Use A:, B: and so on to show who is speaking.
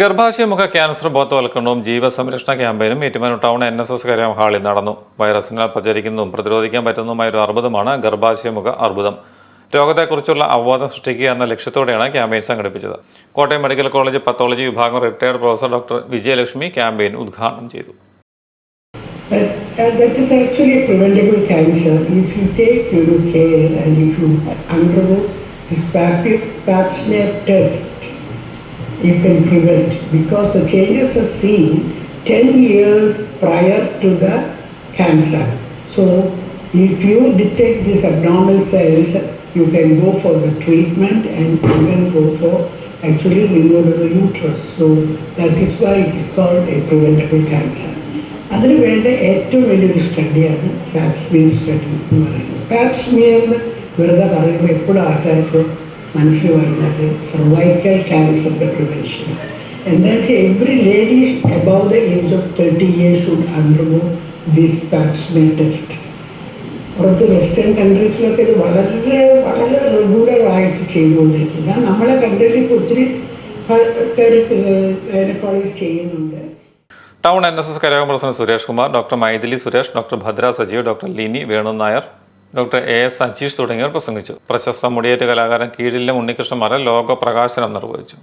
A: ഗർഭാശയമുഖ cancer ബോധവൽക്കരണവും ജീവസംരക്ഷണ ക്യാമ്പയിനും Ettumanoor town N S S കരാം ഹാളിൽ നടന്നു. വൈറസിനാൽ പ്രചരിക്കുന്നതും പ്രതിരോധിക്കാൻ പറ്റുന്നതുമായ ഒരു അർബുദമാണ് ഗർഭാശയമുഖ അർബുദം. രോഗത്തെക്കുറിച്ചുള്ള അവബോധം സൃഷ്ടിക്കുക എന്ന ലക്ഷ്യത്തോടെയാണ് ക്യാമ്പയിൻ സംഘടിപ്പിച്ചത്. കോട്ടയം മെഡിക്കൽ കോളേജ് പത്തോളജി വിഭാഗം retired professor doctor Vijayalakshmi campaign ഉദ്ഘാടനം ചെയ്തു.
B: That is actually a preventable cancer. If you take care and if you undergo this pap pap smear test, you can prevent because the changes are seen 10 years prior to the cancer. So, if you detect these abnormal cells, you can go for the treatment and you can go for actually removal of the uterus. So, that is why it is called a preventable cancer. അതിന് വേണ്ട ഏറ്റവും വലിയൊരു സ്റ്റഡിയാണ് Pap smear study എന്ന് പറയുന്നത് Pap smear എന്ന് വെറുതെ പറയുമ്പോൾ എപ്പോഴും ആൾക്കാർക്ക് മനസ്സിൽ വരുന്നത് സർവൈക്കൽ ക്യാൻസറിന്റെ പ്രിവെൻഷൻ എന്താ വെച്ചാൽ every lady above the age of thirty years should undergo this pap smear test പുറത്ത് വെസ്റ്റേൺ കൺട്രീസിലൊക്കെ ഇത് വളരെ വളരെ റെഗുലറായിട്ട് ചെയ്തുകൊണ്ടിരിക്കുക നമ്മളെ കൺട്രിയിൽ ഇപ്പോൾ ഒത്തിരി ആൾക്കാർ ഗൈനക്കോളജി ചെയ്യുന്നുണ്ട്.
A: Town N S S കരയോഗം president Suresh Kumar doctor Mythili Suresh doctor Bhadra Sajeev doctor Lini Venu Nair doctor A S Ajeesh തുടങ്ങിയവർ പ്രസംഗിച്ചു. പ്രശസ്ത മുടിയേറ്റ് കലാകാരൻ കീഴിലെ ഉണ്ണികൃഷ്ണമാരെ ലോക പ്രകാശനം നിർവഹിച്ചു.